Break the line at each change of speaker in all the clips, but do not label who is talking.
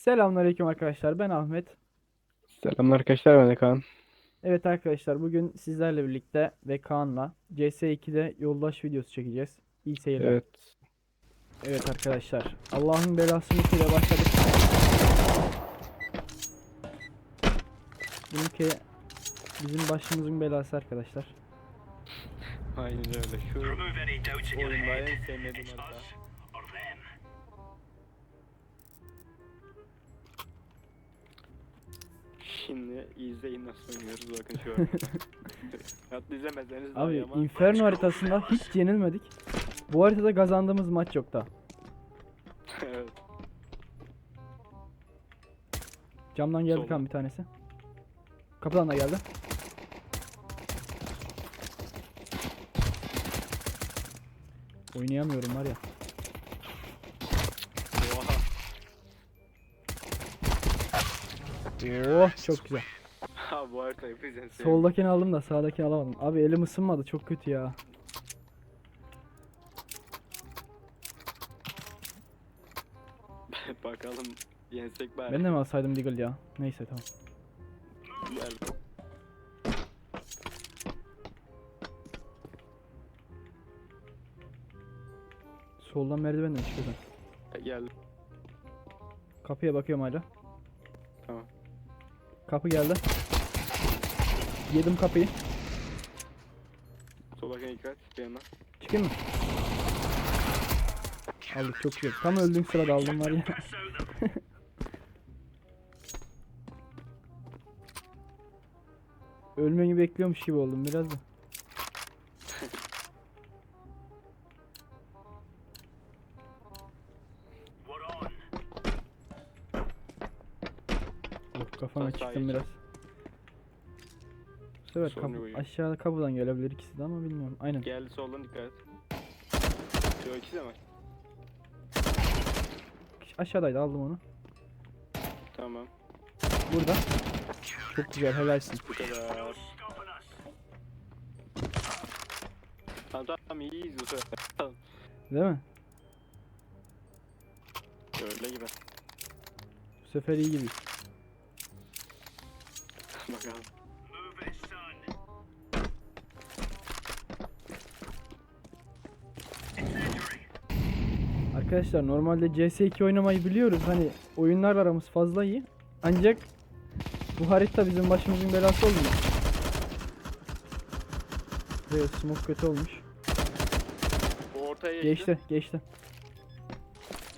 Selamünaleyküm arkadaşlar. Ben Ahmet.
Selamlar arkadaşlar ben de Kaan.
Evet arkadaşlar bugün sizlerle birlikte ve Kaan'la CS2'de yoldaş videosu çekeceğiz. İyi seyirler.
Evet.
Evet arkadaşlar. Allah'ın belasını ile başladık. Bununki bizim başımızın belası arkadaşlar.
Aynen öyle. Şu oyunda en sevmediğim harita. Şimdi izleyin nasıl oynuyoruz bakın şu an. Hatta izlemezseniz daha
Abi
ama.
Inferno haritasında hiç yenilmedik. Bu haritada kazandığımız maç yok da.
evet.
Camdan geldi kan bir tanesi. Kapıdan da geldi. Oynayamıyorum var ya. Oh çok güzel.
Ha bu haritayı biz en sevdiğim.
Soldakini aldım da sağdakini alamadım. Abi elim ısınmadı çok kötü ya.
Bakalım yensek bari.
Ben de mi alsaydım Deagle ya? Neyse tamam.
Gel.
Soldan merdivenden çıkıyor.
Gel.
Kapıya bakıyorum hala.
Tamam.
Kapı geldi. Yedim kapıyı.
Sola dikkat. Yana.
Çıkayım mı? Aldık çok güzel. Tam öldüğüm sırada aldım var ya. Ölmeni bekliyormuş gibi oldum biraz da. Çıktım biraz. Kapı,
yok.
aşağıda kapıdan gelebilir ikisi de ama bilmiyorum. Aynen.
Geldi soldan dikkat et. Şu ikisi de mi?
Aşağıdaydı aldım onu.
Tamam.
Burada. Çok güzel helalsin.
Bu kadar. Tamam tamam iyiyiz bu sefer. Tamam.
Değil mi?
Öyle gibi.
Bu sefer iyi gibi.
Bakalım.
Arkadaşlar normalde CS2 oynamayı biliyoruz. Hani oyunlar aramız fazla iyi. Ancak bu harita bizim başımızın belası oldu? Buraya smoke kötü olmuş.
Bu ortaya
Geçti, geçti.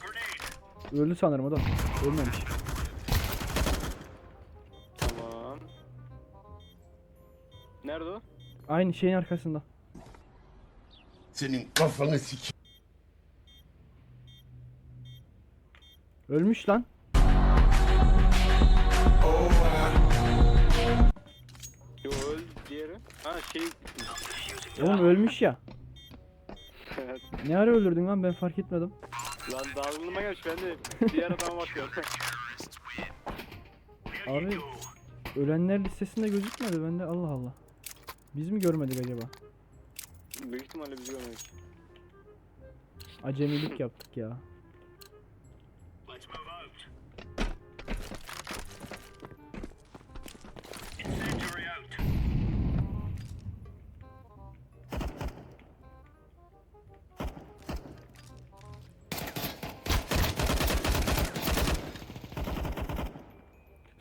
Grenade.
Öldü sanırım o da. Ölmemiş. Aynı şeyin arkasında.
Senin kafanı sik.
Ölmüş lan.
Yo öl diğeri. Ha şey.
Oğlum ölmüş ya.
Evet.
Ne ara öldürdün lan ben fark etmedim.
Lan dağılma gelmiş ben de diğer adama bakıyorum.
Abi ölenler listesinde gözükmedi bende Allah Allah. Biz mi görmedik acaba?
Büyük ihtimalle bizi görmedik.
Acemilik yaptık ya.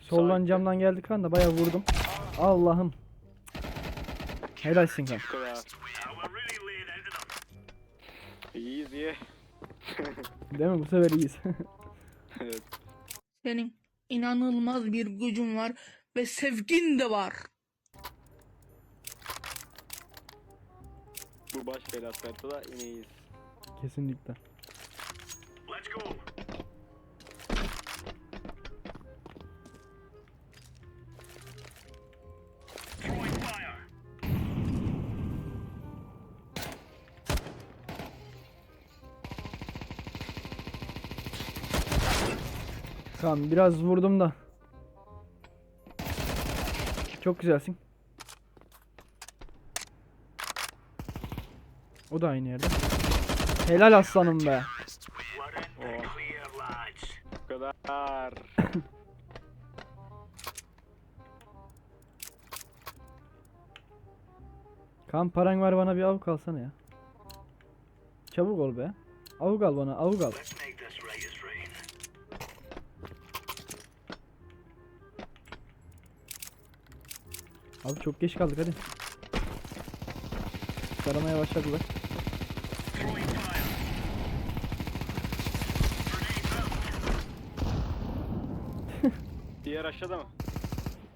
Soldan camdan geldik kan da bayağı vurdum. Allah'ım. Helalsin kan.
Bu kadar.
Now we're really laying into them.
İyiyiz iyi.
Değil mi? Bu sefer iyiyiz.
evet.
Senin inanılmaz bir gücün var ve sevgin de var.
Bu baş belası da yine iyiyiz.
Kesinlikle.
Let's go.
Tamam biraz vurdum da. Çok güzelsin. O da aynı yerde. Helal aslanım be.
Bu kadar.
Kan paran var bana bir avuk alsana ya. Çabuk ol be. Avuk al bana avuk al. Abi çok geç kaldık hadi. Saramaya başladılar.
Diğer aşağıda mı?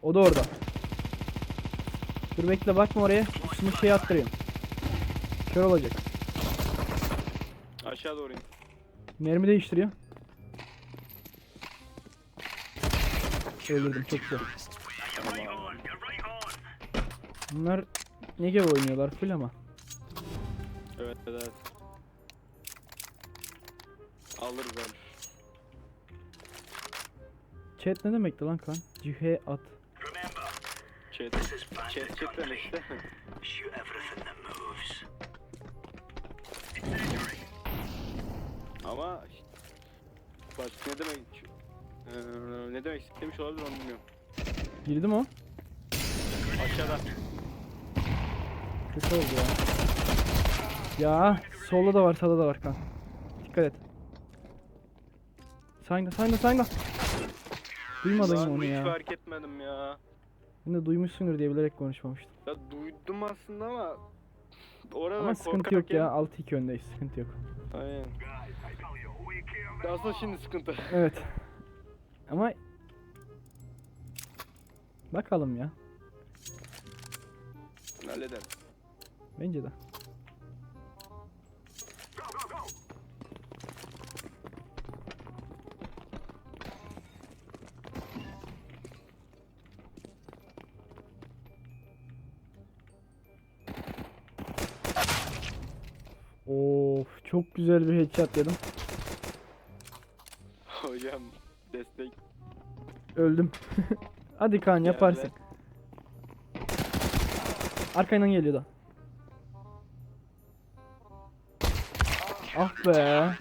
O da orada. Dur bekle bakma oraya. Üstüne şey attırayım. Kör olacak.
Aşağı doğru in.
Mermi değiştiriyor. Öldürdüm çok güzel.
You're
Bunlar ne gibi oynuyorlar full ama.
Evet evet. Alırız alır.
Chat ne demekti lan kan? Cihe at.
Chat. Chat chat demek işte. Ama başka ne demek Eee, ne demek istemiş olabilir onu bilmiyorum.
Girdi mi o?
Aşağıda.
Kötü oldu ya. Ya solda da var sağda da var kan. Dikkat et. Sayna sayna sayna. Duymadın
Lan
onu
hiç
ya?
fark etmedim ya.
De duymuşsundur diye bilerek konuşmamıştım.
Ya duydum aslında ama orada
Ama sıkıntı yok ya. 6-2 öndeyiz. Sıkıntı yok.
Aynen. Aslında şimdi sıkıntı.
Evet. Ama bakalım ya.
Hallederim.
Bence de. Of çok güzel bir headshot yedim.
Hocam destek.
Öldüm. Hadi Kaan yaparsın. Arkandan geliyor da. Ah be.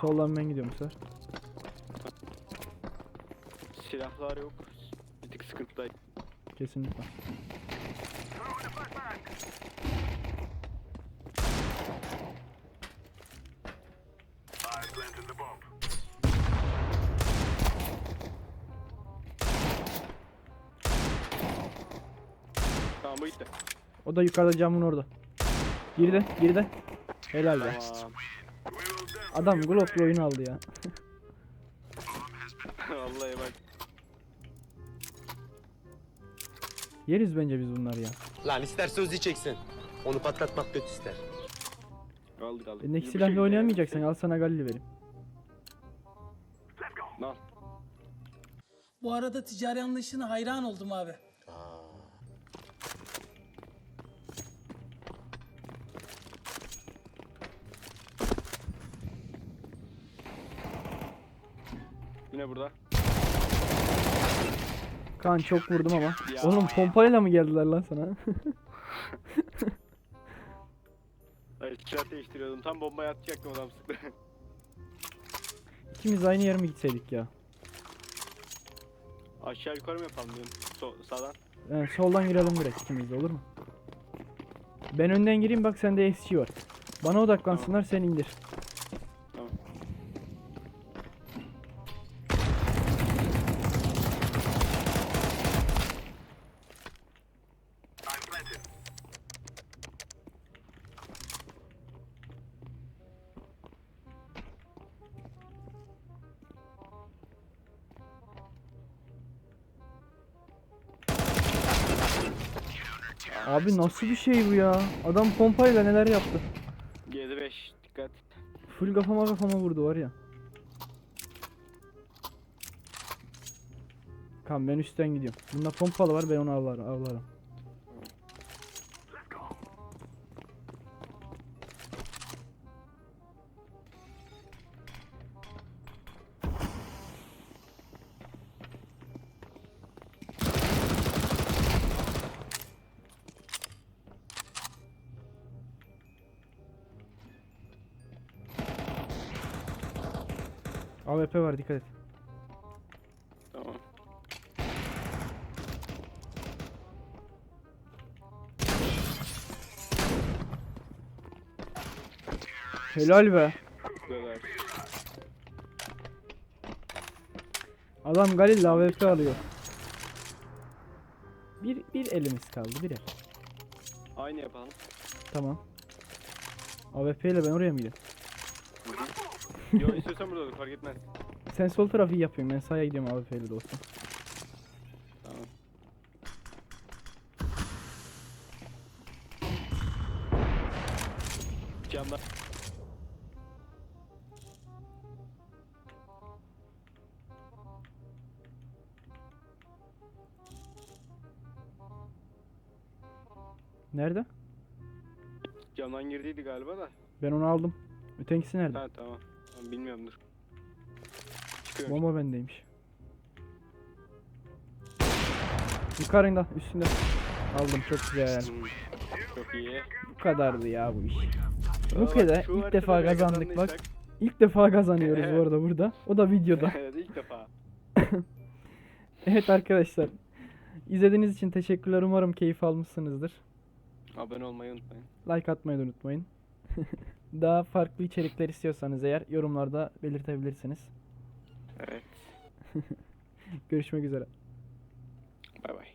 Soldan ben gidiyorum sefer.
Silahlar yok. Bir tık sıkıntıdayım.
Kesinlikle. O da yukarıda camın orada. Geride, geride. Helal be. Adam Glock'la oyun aldı ya.
Vallahi bak.
Yeriz bence biz bunları ya.
Lan ister söz diyeceksin. Onu patlatmak kötü ister.
Aldık aldık.
Elindeki
bir
silahla
şekilde
oynayamayacaksan
yani.
al sana Galil vereyim.
Lan.
Bu arada ticari anlayışına hayran oldum abi.
Yine burada.
Kaan çok vurdum ama.
Ya.
Oğlum pompayla mı geldiler lan sana?
Hayır silah değiştiriyordum. Tam bombayı atacaktım adam sıktı.
İkimiz aynı yere mi gitseydik ya?
Aşağı yukarı mı yapalım diyorum. So sağdan.
Yani soldan girelim direkt ikimiz de olur mu? Ben önden gireyim bak sende SG var. Bana odaklansınlar sen indir. Abi nasıl bir şey bu ya? Adam pompayla neler yaptı?
G5 dikkat.
Full kafama kafama vurdu var ya. Kan ben üstten gidiyorum. Bunda pompalı var ben onu avlarım. avlarım. AWP var dikkat et.
Tamam.
Helal be. Adam Galil AWP alıyor. Bir, bir elimiz kaldı bir el.
Aynı yapalım.
Tamam. AWP ile ben oraya mı gidiyorum?
Yo istiyorsan burada olur fark etmez.
Sen sol tarafı iyi yapıyorsun ben sağa gidiyorum AWP ile dostum.
Tamam. Camdan.
Nerede?
Camdan girdiydi galiba da.
Ben onu aldım. Ötenkisi nerede?
Ha tamam. Bilmiyorum dur. Çıkıyorum.
Bomba bendeymiş. Yukarında, üstünde. Aldım çok güzel.
Hmm, Çok iyi.
Bu kadardı ya bu iş. Bu kadar.
şu
İlk
haritada
defa
bile
kazandık bak.
kazandıysak-
İlk defa kazanıyoruz bu arada burada. O da videoda.
evet ilk defa.
Evet arkadaşlar. İzlediğiniz için teşekkürler. Umarım keyif almışsınızdır.
Abone olmayı unutmayın.
Like atmayı da unutmayın. Daha farklı içerikler istiyorsanız eğer yorumlarda belirtebilirsiniz.
Evet.
Görüşmek üzere. Bay bay.